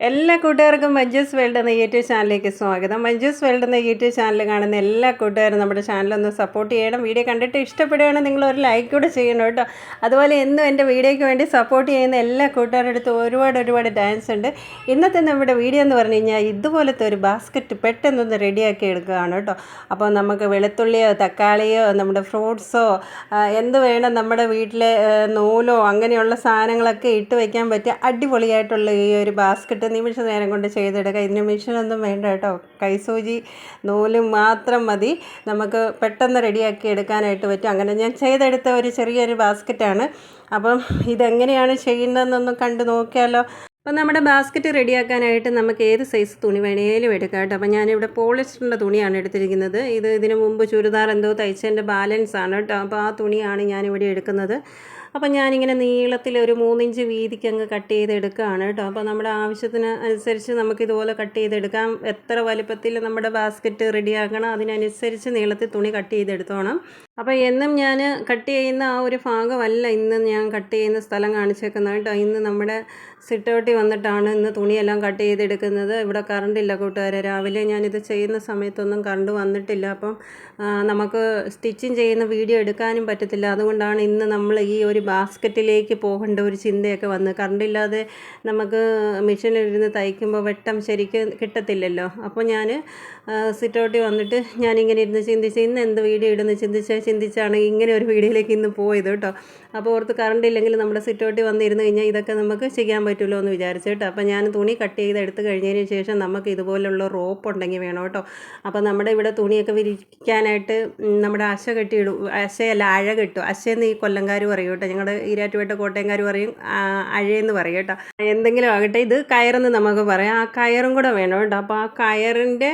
എല്ലാ കൂട്ടുകാർക്കും മഞ്ജൂസ് വേൾഡ് എന്ന യൂട്യൂബ് ചാനലിലേക്ക് സ്വാഗതം. മഞ്ജൂസ് വേൾഡ് എന്ന യൂട്യൂബ് ചാനൽ കാണുന്ന എല്ലാ കൂട്ടുകാരും നമ്മുടെ ചാനലൊന്ന് സപ്പോർട്ട് ചെയ്യണം. വീഡിയോ കണ്ടിട്ട് ഇഷ്ടപ്പെടുകയാണെങ്കിൽ നിങ്ങൾ ഒരു ലൈക്ക് കൂടെ ചെയ്യണം കേട്ടോ. അതുപോലെ എന്നും എന്റെ വീഡിയോയ്ക്ക് വേണ്ടി സപ്പോർട്ട് ചെയ്യുന്ന എല്ലാ കൂട്ടുകാരുടെ അടുത്ത് ഒരുപാട് ഒരുപാട് ഡാൻസ് ഉണ്ട്. ഇന്നത്തെ നമ്മുടെ വീഡിയോ എന്ന് പറഞ്ഞു കഴിഞ്ഞാൽ ഇതുപോലത്തെ ഒരു ബാസ്ക്കറ്റ് പെട്ടെന്നൊന്ന് റെഡിയാക്കി എടുക്കുകയാണ് കേട്ടോ. അപ്പോൾ നമുക്ക് വെളുത്തുള്ളിയോ തക്കാളിയോ നമ്മുടെ ഫ്രൂട്ട്സോ എന്ത് വേണം നമ്മുടെ വീട്ടിലെ നൂലോ അങ്ങനെയുള്ള സാധനങ്ങളൊക്കെ ഇട്ട് വയ്ക്കാൻ പറ്റിയ അടിപൊളിയായിട്ടുള്ള ഈ ഒരു ബാസ്ക്കറ്റ് നിമിഷ നേരം കൊണ്ട് ചെയ്തെടുക്കുക ഇതിന് മെഷീനൊന്നും വേണ്ട കേട്ടോ. കൈസൂചി നൂലും മാത്രം മതി. നമുക്ക് പെട്ടെന്ന് റെഡിയാക്കി എടുക്കാനായിട്ട് പറ്റും. അങ്ങനെ ഞാൻ ചെയ്തെടുത്ത ഒരു ചെറിയൊരു ബാസ്ക്കറ്റാണ്. അപ്പം ഇതെങ്ങനെയാണ് ചെയ്യുന്നതെന്നൊന്ന് കണ്ടു നോക്കിയാലോ. അപ്പം നമ്മുടെ ബാസ്ക്കറ്റ് റെഡിയാക്കാനായിട്ട് നമുക്ക് ഏത് സൈസ് തുണി വേണേലും എടുക്കാം കേട്ടോ. അപ്പം ഞാനിവിടെ പോളിസ്റ്ററിന്റെ തുണിയാണ് എടുത്തിരിക്കുന്നത്. ഇത് ഇതിന് മുമ്പ് ചുരിദാർ എന്തോ തയ്ച്ചതിന്റെ ബാലൻസ് ആണ് കേട്ടോ. അപ്പോൾ ആ തുണിയാണ് ഞാനിവിടെ എടുക്കുന്നത്. അപ്പം ഞാനിങ്ങനെ നീളത്തിൽ ഒരു മൂന്നിഞ്ച് വീതിക്ക് അങ്ങ് കട്ട് ചെയ്തെടുക്കുകയാണ് കേട്ടോ. അപ്പോൾ നമ്മുടെ ആവശ്യത്തിന് അനുസരിച്ച് നമുക്ക് ഇതുപോലെ കട്ട് ചെയ്തെടുക്കാം. എത്ര വലുപ്പത്തിൽ നമ്മുടെ ബാസ്ക്കറ്റ് റെഡിയാക്കണം അതിനനുസരിച്ച് നീളത്തിൽ തുണി കട്ട് ചെയ്തെടുത്തോണം. അപ്പോൾ എന്നും ഞാൻ കട്ട് ചെയ്യുന്ന ആ ഒരു ഭാഗമല്ല ഇന്ന് ഞാൻ കട്ട് ചെയ്യുന്ന സ്ഥലം കാണിച്ചേക്കുന്നത് കേട്ടോ. ഇന്ന് നമ്മുടെ സിറ്റൗട്ടി വന്നിട്ടാണ് ഇന്ന് തുണിയെല്ലാം കട്ട് ചെയ്തെടുക്കുന്നത്. ഇവിടെ കറണ്ടില്ല കൂട്ടുകാരെ. രാവിലെ ഞാനിത് ചെയ്യുന്ന സമയത്തൊന്നും കറണ്ട് വന്നിട്ടില്ല. അപ്പം നമുക്ക് സ്റ്റിച്ചിങ് ചെയ്യുന്ന വീഡിയോ എടുക്കാനും പറ്റത്തില്ല. അതുകൊണ്ടാണ് ഇന്ന് നമ്മൾ ഈ ഒരു ബാസ്ക്കറ്റിലേക്ക് പോകേണ്ട ഒരു ചിന്തയൊക്കെ വന്ന് കറണ്ടില്ലാതെ നമുക്ക് മെഷീനിലിരുന്ന് തയ്ക്കുമ്പോൾ വെട്ടം ശരിക്കും കിട്ടത്തില്ലല്ലോ. അപ്പോൾ ഞാൻ സിറ്റൗട്ടി വന്നിട്ട് ഞാനിങ്ങനെ ഇരുന്ന് ചിന്തിച്ച് ഇന്ന് എന്ത് വീഡിയോ ഇടുന്നു ചിന്തിച്ച് ചിന്തിച്ചാണ് ഇങ്ങനെ ഒരു വീഡിയോയിലേക്ക് ഇന്ന് പോയത് കേട്ടോ. അപ്പോൾ ഓർത്ത് കറണ്ട് ഇല്ലെങ്കിൽ നമ്മുടെ സിറ്റോട്ടി വന്നിരുന്ന് കഴിഞ്ഞാൽ ഇതൊക്കെ നമുക്ക് ചെയ്യാൻ പറ്റുമല്ലോ എന്ന് വിചാരിച്ചു കേട്ടോ. അപ്പോൾ ഞാൻ തുണി കട്ട് ചെയ്ത് എടുത്ത് കഴിഞ്ഞതിന് ശേഷം നമുക്ക് ഇതുപോലുള്ള റോപ്പ് ഉണ്ടെങ്കിൽ വേണം കേട്ടോ. അപ്പോൾ നമ്മുടെ ഇവിടെ തുണിയൊക്കെ വിരിക്കാനായിട്ട് നമ്മുടെ അശ കെട്ടിയിടും അശയല്ല അഴ കെട്ടും. അശയെന്ന് ഈ കൊല്ലംകാർ പറയും കേട്ടോ. ഞങ്ങളുടെ ഈരാറ്റുപേട്ട കോട്ടയംകാർ പറയും അഴയെന്ന് പറയും കേട്ടോ. എന്തെങ്കിലും ആകട്ടെ ഇത് കയറെന്ന് നമുക്ക് പറയാം. ആ കയറും കൂടെ വേണം കേട്ടോ. അപ്പോൾ ആ കയറിന്റെ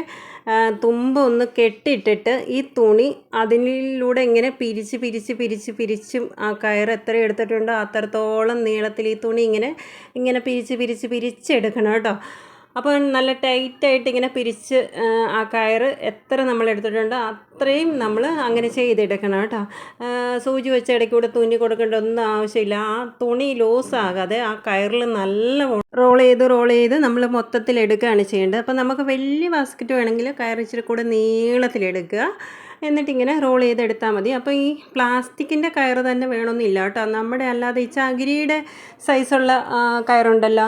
തുമ്പ് ഒന്ന് കെട്ടിയിട്ടിട്ട് ഈ തുണി അതിലൂടെ ഇങ്ങനെ പിരിച്ച് പിരിച്ച് പിരിച്ച് പിരിച്ചും ആ കയർ എത്ര എടുത്തിട്ടുണ്ടോ അത്രത്തോളം നീളത്തിൽ ഈ തുണി ഇങ്ങനെ ഇങ്ങനെ പിരിച്ച് പിരിച്ച് പിരിച്ചെടുക്കണം കേട്ടോ. അപ്പോൾ നല്ല ടൈറ്റായിട്ട് ഇങ്ങനെ പിരിച്ച് ആ, കയർ എത്ര നമ്മൾ എടുത്തിട്ടുണ്ടോ അത്രയും നമ്മൾ അങ്ങനെ ചെയ്തെടുക്കണം കേട്ടോ. സൂചി വെച്ച് ഇടയ്ക്കൂടെ തുന്നി കൊടുക്കേണ്ട ഒന്നും ആവശ്യമില്ല. ആ തുണി ലൂസ് ആകാതെ ആ കയറിൽ നല്ല റോൾ ചെയ്ത് റോൾ ചെയ്ത് നമ്മൾ മൊത്തത്തിൽ എടുക്കുകയാണ് ചെയ്യേണ്ടത്. അപ്പോൾ നമുക്ക് വലിയ ബാസ്ക്കറ്റ് വേണമെങ്കിൽ കയർ ഇച്ചിരി കൂടെ നീളത്തിലെടുക്കുക. എന്നിട്ട് ഇങ്ങനെ റോൾ ചെയ്തെടുത്താൽ മതി. അപ്പോൾ ഈ പ്ലാസ്റ്റിക്കിന്റെ കയറ് തന്നെ വേണമെന്നില്ല കേട്ടോ. നമ്മുടെ അല്ലാതെ ഈ ചകിരിയുടെ സൈസുള്ള കയറുണ്ടല്ലോ.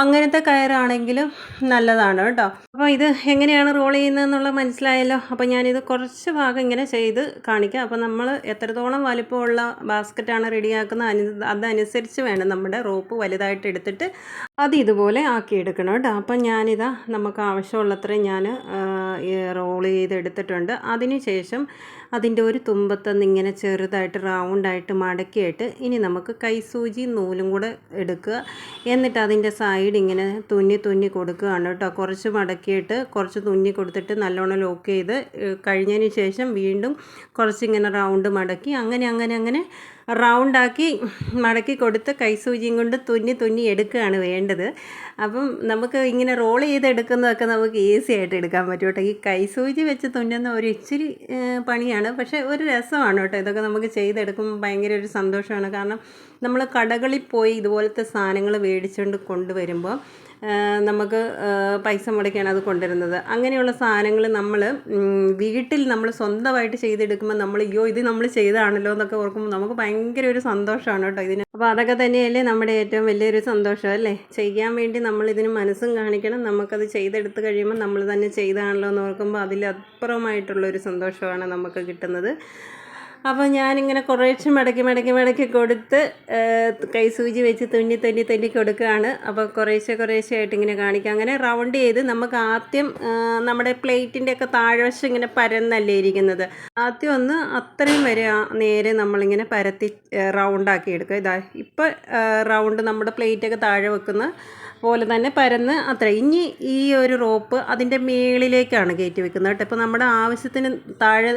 അങ്ങനത്തെ കയറാണെങ്കിലും നല്ലതാണ് കേട്ടോ. അപ്പോൾ ഇത് എങ്ങനെയാണ് റോൾ ചെയ്യുന്നതെന്നുള്ളത് മനസ്സിലായല്ലോ. അപ്പോൾ ഞാനിത് കുറച്ച് ഭാഗം ഇങ്ങനെ ചെയ്ത് കാണിക്കാം. അപ്പോൾ നമ്മൾ എത്രത്തോളം വലിപ്പമുള്ള ബാസ്ക്കറ്റാണ് റെഡിയാക്കുന്നത്. അനു അതനുസരിച്ച് വേണം നമ്മുടെ റോപ്പ് വലുതായിട്ട് എടുത്തിട്ട് അത് ഇതുപോലെ ആക്കിയെടുക്കണം കേട്ടോ. അപ്പം ഞാനിതാ നമുക്ക് ആവശ്യമുള്ളത്രയും ഞാൻ റോൾ ചെയ്തെടുത്തിട്ടുണ്ട്. അതിന് ശേഷം അതിന്റെ ഒരു തുമ്പത്തന്ന് ഇങ്ങനെ ചെറുതായിട്ട് റൗണ്ടായിട്ട് മടക്കിയിട്ട് ഇനി നമുക്ക് കൈസൂചി നൂലും കൂടെ എടുക്കുക. എന്നിട്ട് അതിന്റെ സൈഡ് ഇങ്ങനെ തുന്നി തുന്നി കൊടുക്കുകയാണ് കേട്ടോ. കുറച്ച് മടക്കിയിട്ട് കുറച്ച് തുന്നി കൊടുത്തിട്ട് നല്ലോണം ലോക്ക് ചെയ്ത് കഴിഞ്ഞതിന് ശേഷം വീണ്ടും കുറച്ചിങ്ങനെ റൗണ്ട് മടക്കി അങ്ങനെ അങ്ങനെ അങ്ങനെ റൗണ്ടാക്കി മടക്കി കൊടുത്ത് കൈസൂചിയും കൊണ്ട് തുന്നി തുന്നി എടുക്കുകയാണ് വേണ്ടത്. അപ്പം നമുക്ക് ഇങ്ങനെ റോൾ ചെയ്തെടുക്കുന്നതൊക്കെ നമുക്ക് ഈസി ആയിട്ട് എടുക്കാൻ പറ്റും കേട്ടോ. ഈ കൈസൂചി വെച്ച് തുന്നുന്ന ഒരു ഇച്ചിരി പണിയാണ്. പക്ഷേ ഒരു രസമാണ് കേട്ടോ ഇതൊക്കെ നമുക്ക് ചെയ്തെടുക്കുമ്പോൾ ഭയങ്കര ഒരു സന്തോഷമാണ്. കാരണം നമ്മൾ കടകളിൽ പോയി ഇതുപോലത്തെ സാധനങ്ങൾ മേടിച്ചുകൊണ്ട് കൊണ്ടുവരുമ്പോൾ നമുക്ക് പൈസ മുടക്കിയാണ് അത് കൊണ്ടുവരുന്നത്. അങ്ങനെയുള്ള സാധനങ്ങൾ നമ്മൾ വീട്ടിൽ നമ്മൾ സ്വന്തമായിട്ട് ചെയ്തെടുക്കുമ്പോൾ നമ്മൾ അയ്യോ ഇത് നമ്മൾ ചെയ്തതാണല്ലോ എന്നൊക്കെ ഓർക്കുമ്പോൾ നമുക്ക് ഭയങ്കര ഒരു സന്തോഷമാണ് കേട്ടോ ഇതിന്. അപ്പോൾ അതൊക്കെ തന്നെയല്ലേ നമ്മുടെ ഏറ്റവും വലിയൊരു സന്തോഷം അല്ലേ? ചെയ്യാൻ വേണ്ടി നമ്മൾ ഇതിന് മനസ്സും കാണിക്കണം. നമുക്കത് ചെയ്തെടുത്ത് കഴിയുമ്പോൾ നമ്മൾ തന്നെ ചെയ്താണല്ലോ എന്ന് ഓർക്കുമ്പോൾ അതിലപ്പുറമായിട്ടുള്ളൊരു സന്തോഷമാണ് നമുക്ക് കിട്ടുന്നത്. അപ്പോൾ ഞാനിങ്ങനെ കുറേശ്ശെ മടക്കി മടക്കി മടക്കി കൊടുത്ത് കൈ കൈസൂചി വെച്ച് തുന്നി തുന്നി തുന്നി കൊടുക്കുകയാണ്. അപ്പോൾ കുറേശ്ശെ കുറേശ്ശെ ആയിട്ട് ഇങ്ങനെ കാണിക്കുക അങ്ങനെ റൗണ്ട് ചെയ്ത് നമുക്ക് ആദ്യം നമ്മുടെ പ്ലേറ്റിന്റെ ഒക്കെ താഴ്വശം ഇങ്ങനെ പരന്നല്ലേ ഇരിക്കുന്നത്. ആദ്യം ഒന്ന് അത്രയും വരെ നേരെ നമ്മളിങ്ങനെ പരത്തി റൗണ്ടാക്കി എടുക്കുക. ഇതാ ഇപ്പോൾ റൗണ്ട് നമ്മുടെ പ്ലേറ്റൊക്കെ താഴെ വെക്കുന്ന പോലെ തന്നെ പരന്ന് അത്ര. ഇനി ഈ ഒരു റോപ്പ് അതിന്റെ മേളിലേക്കാണ് കയറ്റി വെക്കുന്നത് കേട്ടോ. ഇപ്പോൾ നമ്മുടെ ആവശ്യത്തിന് താഴെ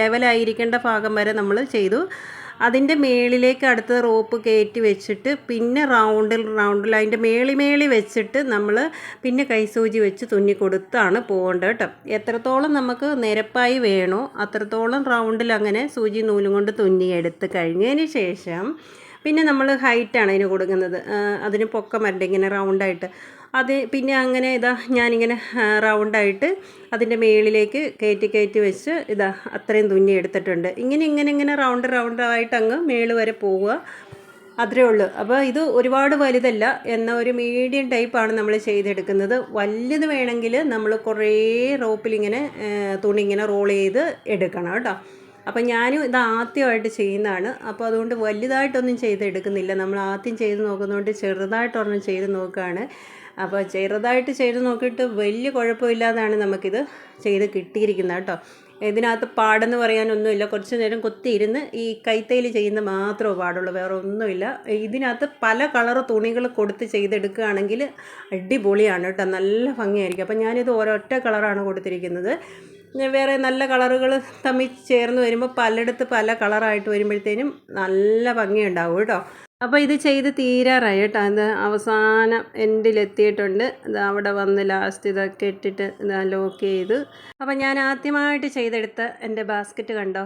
ലെവലായിരിക്കേണ്ട ഭാഗം വരെ നമ്മൾ ചെയ്തു. അതിന്റെ മേളിലേക്ക് അടുത്ത റോപ്പ് കയറ്റി വെച്ചിട്ട് പിന്നെ റൗണ്ടിൽ റൗണ്ടിൽ അതിന്റെ മേളി മേളി വെച്ചിട്ട് നമ്മൾ പിന്നെ കൈസൂചി വെച്ച് തുന്നി കൊടുത്താണ് പോകേണ്ടത് കേട്ടോ. എത്രത്തോളം നമുക്ക് നിരപ്പായി വേണോ അത്രത്തോളം റൗണ്ടിൽ അങ്ങനെ സൂചി നൂലും കൊണ്ട് തുന്നി എടുത്ത് കഴിഞ്ഞതിന് ശേഷം പിന്നെ നമ്മൾ ഹൈറ്റാണ് അതിന് കൊടുക്കുന്നത്. അതിന് പൊക്കം വരണ്ട ഇങ്ങനെ റൗണ്ടായിട്ട്. അത് പിന്നെ അങ്ങനെ ഇതാ ഞാനിങ്ങനെ റൗണ്ടായിട്ട് അതിന്റെ മേളിലേക്ക് കയറ്റി കയറ്റി വെച്ച് ഇതാ അത്രയും തുന്നി എടുത്തിട്ടുണ്ട്. ഇങ്ങനെ ഇങ്ങനെ ഇങ്ങനെ റൗണ്ട് റൗണ്ടായിട്ട് അങ്ങ് മേൾ വരെ പോവുക. അത്രേ ഉള്ളൂ. അപ്പോൾ ഇത് ഒരുപാട് വലുതല്ല. എന്ന ഒരു മീഡിയം ടൈപ്പാണ് നമ്മൾ ചെയ്തെടുക്കുന്നത്. വലുത് വേണമെങ്കിൽ നമ്മൾ കുറേ റോപ്പിലിങ്ങനെ തുണി ഇങ്ങനെ റോൾ ചെയ്ത് എടുക്കണം കേട്ടോ. അപ്പം ഞാനും ഇത് ആദ്യമായിട്ട് ചെയ്യുന്നതാണ്. അപ്പോൾ അതുകൊണ്ട് വലുതായിട്ടൊന്നും ചെയ്തെടുക്കുന്നില്ല നമ്മൾ ആദ്യം ചെയ്ത് നോക്കുന്നതുകൊണ്ട് ചെറുതായിട്ടൊരെണ്ണം ചെയ്ത് നോക്കുകയാണ് അപ്പോൾ ചെറുതായിട്ട് ചെയ്ത് നോക്കിയിട്ട് വലിയ കുഴപ്പമില്ലാതാണ് നമുക്കിത് ചെയ്ത് കിട്ടിയിരിക്കുന്നത് കേട്ടോ. ഇതിനകത്ത് പാടെന്ന് പറയാനൊന്നുമില്ല. കുറച്ച് നേരം കൊത്തിയിരുന്ന് ഈ കൈത്തയിൽ ചെയ്യുന്ന മാത്രമേ പാടുള്ളൂ. വേറെ ഒന്നുമില്ല. ഇതിനകത്ത് പല കളർ തുണികൾ കൊടുത്ത് ചെയ്തെടുക്കുകയാണെങ്കിൽ അടിപൊളിയാണ് കേട്ടോ. നല്ല ഭംഗിയായിരിക്കും. അപ്പം ഞാനിത് ഒരൊറ്റ കളറാണ് കൊടുത്തിരിക്കുന്നത്. വേറെ നല്ല കളറുകൾ തമ്മിൽ ചേർന്ന് വരുമ്പോൾ പലയിടത്ത് പല കളറായിട്ട് വരുമ്പോഴത്തേനും നല്ല ഭംഗിയുണ്ടാവും കേട്ടോ. അപ്പോൾ ഇത് ചെയ്ത് തീരാറായി കേട്ടോ. അത് അവസാനം എൻഡിലെത്തിയിട്ടുണ്ട്. ഇത് അവിടെ വന്ന് ലാസ്റ്റ് ഇതൊക്കെ ഇട്ടിട്ട് ഇത് ലോക്ക് ചെയ്ത്. അപ്പോൾ ഞാൻ ആദ്യമായിട്ട് ചെയ്തെടുത്ത എന്റെ ബാസ്ക്കറ്റ് കണ്ടോ?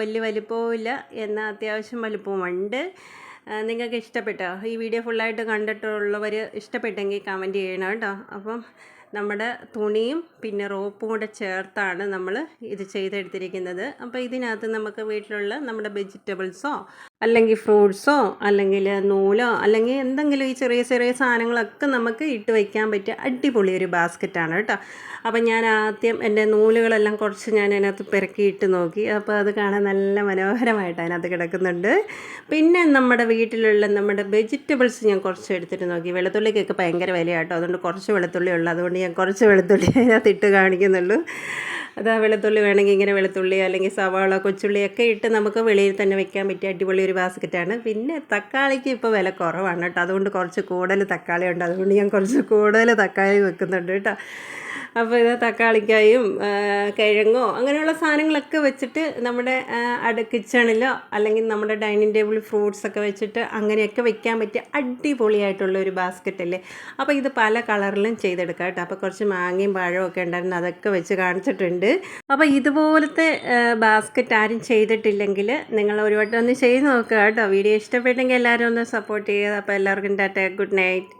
വലിയ വലിപ്പവും ഇല്ല എന്നാൽ അത്യാവശ്യം വലിപ്പവുമുണ്ട്. നിങ്ങൾക്ക് ഇഷ്ടപ്പെട്ടോ? ഈ വീഡിയോ ഫുള്ളായിട്ട് കണ്ടിട്ടുള്ളവർ ഇഷ്ടപ്പെട്ടെങ്കിൽ കമന്റ് ചെയ്യണം കേട്ടോ. അപ്പം നമ്മുടെ തുണിയും പിന്നെ റോപ്പും കൂടെ ചേർത്താണ് നമ്മൾ ഇത് ചെയ്തെടുത്തിരിക്കുന്നത്. അപ്പോൾ ഇതിനകത്ത് നമുക്ക് വീട്ടിലുള്ള നമ്മുടെ വെജിറ്റബിൾസോ അല്ലെങ്കിൽ ഫ്രൂട്ട്സോ അല്ലെങ്കിൽ നൂലോ അല്ലെങ്കിൽ എന്തെങ്കിലും ഈ ചെറിയ ചെറിയ സാധനങ്ങളൊക്കെ നമുക്ക് ഇട്ട് വയ്ക്കാൻ പറ്റിയ അടിപൊളി ഒരു ബാസ്ക്കറ്റാണ് കേട്ടോ. അപ്പം ഞാൻ ആദ്യം എന്റെ നൂലുകളെല്ലാം കുറച്ച് ഞാൻ അതിനകത്ത് പെരക്കിയിട്ട് നോക്കി. അപ്പോൾ അത് കാണാൻ നല്ല മനോഹരമായിട്ട് അതിനകത്ത് കിടക്കുന്നുണ്ട്. പിന്നെ നമ്മുടെ വീട്ടിലുള്ള നമ്മുടെ വെജിറ്റബിൾസ് ഞാൻ കുറച്ച് എടുത്തിട്ട് നോക്കി. വെളുത്തുള്ളിക്കൊക്കെ ഭയങ്കര വിലയാട്ടോ. അതുകൊണ്ട് കുറച്ച് വെളുത്തുള്ളി ഉള്ളു. അതുകൊണ്ട് ഞാൻ കുറച്ച് വെളുത്തുള്ളി അതിനകത്ത് ഇട്ട് കാണിക്കുന്നുള്ളൂ. അതാ വെളുത്തുള്ളി വേണമെങ്കിൽ ഇങ്ങനെ വെളുത്തുള്ളി അല്ലെങ്കിൽ സവാള കൊച്ചുള്ളി ഒക്കെ ഇട്ട് നമുക്ക് വെളിയിൽ തന്നെ വെക്കാൻ പറ്റിയ അടിപൊളി ഒരു ബാസ്ക്കറ്റാണ്. പിന്നെ തക്കാളിക്ക് ഇപ്പോൾ വില കുറവാണ് കേട്ടോ. അതുകൊണ്ട് കുറച്ച് കൂടുതൽ തക്കാളി ഉണ്ട്. അതുകൊണ്ട് ഞാൻ കുറച്ച് കൂടുതൽ തക്കാളി വെക്കുന്നുണ്ട് കേട്ടോ. അപ്പോൾ ഇത് തക്കാളിക്കായും കിഴങ്ങോ അങ്ങനെയുള്ള സാധനങ്ങളൊക്കെ വെച്ചിട്ട് നമ്മുടെ അട കിച്ചണിലോ അല്ലെങ്കിൽ നമ്മുടെ ഡൈനിങ് ടേബിൾ ഫ്രൂട്ട്സ് ഒക്കെ വെച്ചിട്ട് അങ്ങനെയൊക്കെ വെക്കാൻ പറ്റിയ അടിപൊളിയായിട്ടുള്ള ഒരു ബാസ്ക്കറ്റ് അല്ലേ അപ്പോൾ ഇത് പല കളറിലും ചെയ്തെടുക്കാം കേട്ടോ. അപ്പോൾ കുറച്ച് മാങ്ങയും പഴവും ഒക്കെ ഉണ്ടായിരുന്നു അതൊക്കെ വെച്ച് കാണിച്ചിട്ടുണ്ട്. അപ്പോൾ ഇതുപോലത്തെ ബാസ്ക്കറ്റ് ആരും ചെയ്തിട്ടില്ലെങ്കിൽ നിങ്ങൾ ഒരു വട്ടം ഒന്ന് ചെയ്ത് നോക്കുക കേട്ടോ. വീഡിയോ ഇഷ്ടപ്പെട്ടെങ്കിൽ എല്ലാവരും ഒന്ന് സപ്പോർട്ട് ചെയ്യുക. അപ്പോൾ എല്ലാവർക്കും ടാറ്റ ഗുഡ് നൈറ്റ്.